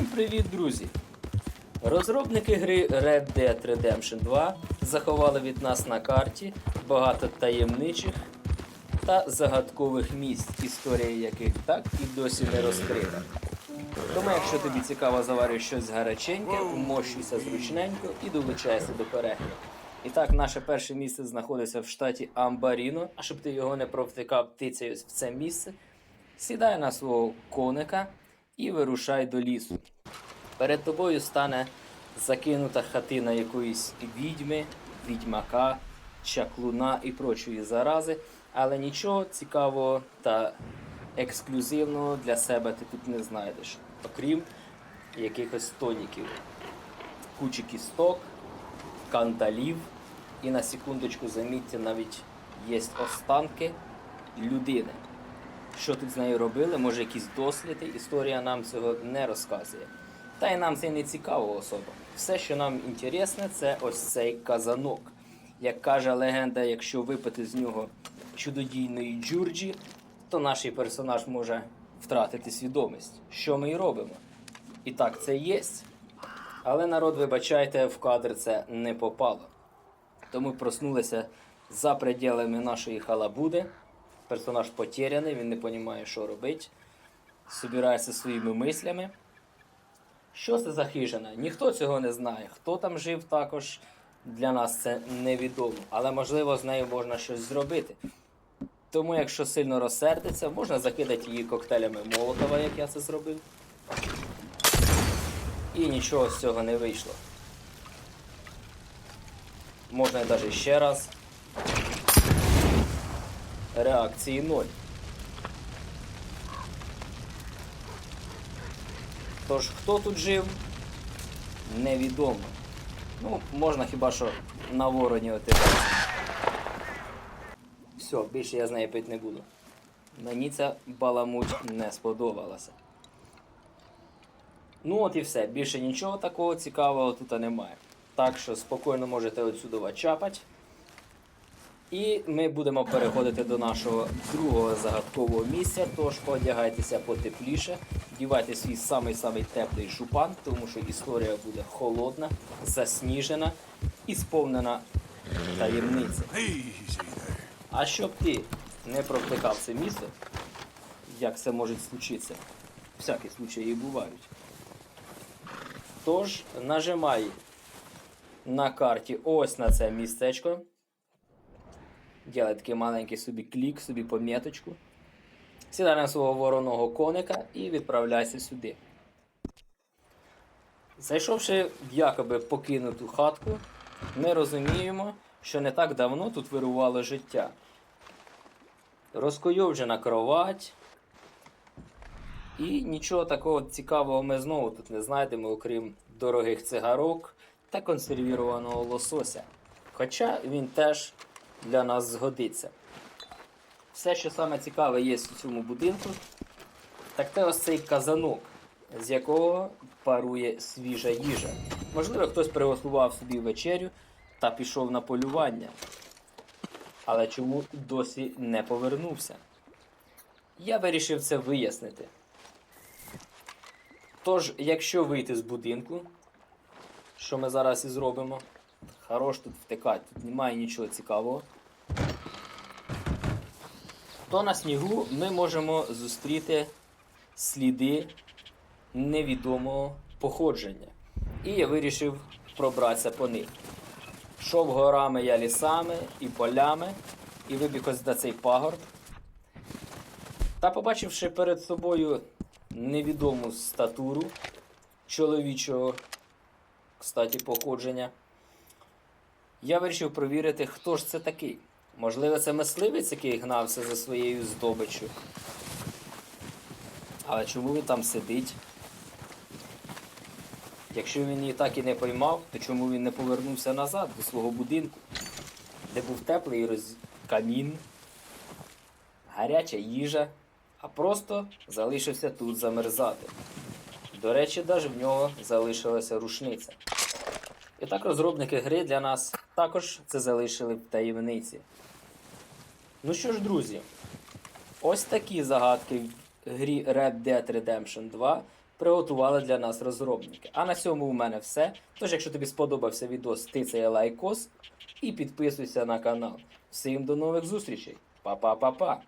Всім привіт, друзі! Розробники гри Red Dead Redemption 2 заховали від нас на карті багато таємничих та загадкових місць, історія яких так і досі не розкрита. Тому, якщо тобі цікаво заварюєш щось гаряченьке, вмощуйся зручненько і долучайся до перегляду. І так, наше перше місце знаходиться в штаті Амбаріно, а щоб ти його не провтикав птицею в це місце, сідай на свого коника і вирушай до лісу. Перед тобою стане закинута хатина якоїсь відьми, відьмака, чаклуна і прочої зарази, але нічого цікавого та ексклюзивного для себе ти тут не знайдеш, окрім якихось тоніків, кучі кісток, кандалів, і на секундочку замітьте, навіть є останки людини. Що тут з нею робили, може якісь досліди, історія нам цього не розказує. Та й нам це не цікаво особо. Все, що нам інтересне, це ось цей казанок. Як каже легенда, якщо випити з нього чудодійної джурджі, то наш персонаж може втратити свідомість, що ми і робимо. І так, це є. Але народ, вибачайте, в кадр це не попало. Тому проснулися за пределами нашої халабуди. Персонаж потеряний, він не розуміє, що робити. Собирається своїми мислями. Що це за хижина? Ніхто цього не знає. Хто там жив також для нас це невідомо. Але можливо з нею можна щось зробити. Тому, якщо сильно розсердиться, можна закидати її коктейлями Молотова, як я це зробив. І нічого з цього не вийшло. Можна навіть ще раз. Реакції ноль. Тож, хто тут жив, невідомо. Ну, можна хіба що на вороні отримати. Все, більше я з нею пити не буду. Мені ця баламуть не сподобалася. Ну от і все. Більше нічого такого цікавого тут немає. Так що спокійно можете отсюди чапати. І ми будемо переходити до нашого другого загадкового місця. Тож одягайтеся потепліше, вдівайте свій самий-самий теплий шупан, тому що історія буде холодна, засніжена і сповнена таємниці. А щоб ти не провтикав це місце, як це може случитися, всякі случаї бувають. Тож нажимай на карті ось на це містечко. Ділай такий маленький собі клік, собі поміточку. Сідай на свого вороного коника і відправляйся сюди. Зайшовши в якоби покинуту хатку, ми розуміємо, що не так давно тут вирувало життя. Розкойовджена кровать. І нічого такого цікавого ми знову тут не знайдемо, окрім дорогих цигарок та консервірованого лосося. Хоча він теж для нас згодиться. Все, що саме цікаве є у цьому будинку, так це ось цей казанок, з якого парує свіжа їжа. Можливо, хтось приготував собі вечерю та пішов на полювання. Але чому досі не повернувся? Я вирішив це вияснити. Тож, якщо вийти з будинку, що ми зараз і зробимо, хорош тут втикати, тут немає нічого цікавого, то на снігу ми можемо зустріти сліди невідомого походження. І я вирішив пробратися по них. Шов горами я лісами і полями, і вибіг ось на цей пагорб. Та побачивши перед собою невідому статуру чоловічого, кстати, походження, я вирішив провірити, хто ж це такий. Можливо, це мисливець, який гнався за своєю здобиччю. Але чому він там сидить? Якщо він її так і не поймав, то чому він не повернувся назад до свого будинку, де був теплий роз... камін, гаряча їжа, а просто залишився тут замерзати. До речі, навіть в нього залишилася рушниця. І так розробники гри для нас також це залишили в таємниці. Ну що ж, друзі, ось такі загадки в грі Red Dead Redemption 2 приготували для нас розробники. А на цьому у мене все. Тож, якщо тобі сподобався відос, тицяй лайкос і підписуйся на канал. Всім до нових зустрічей. Па-па-па-па.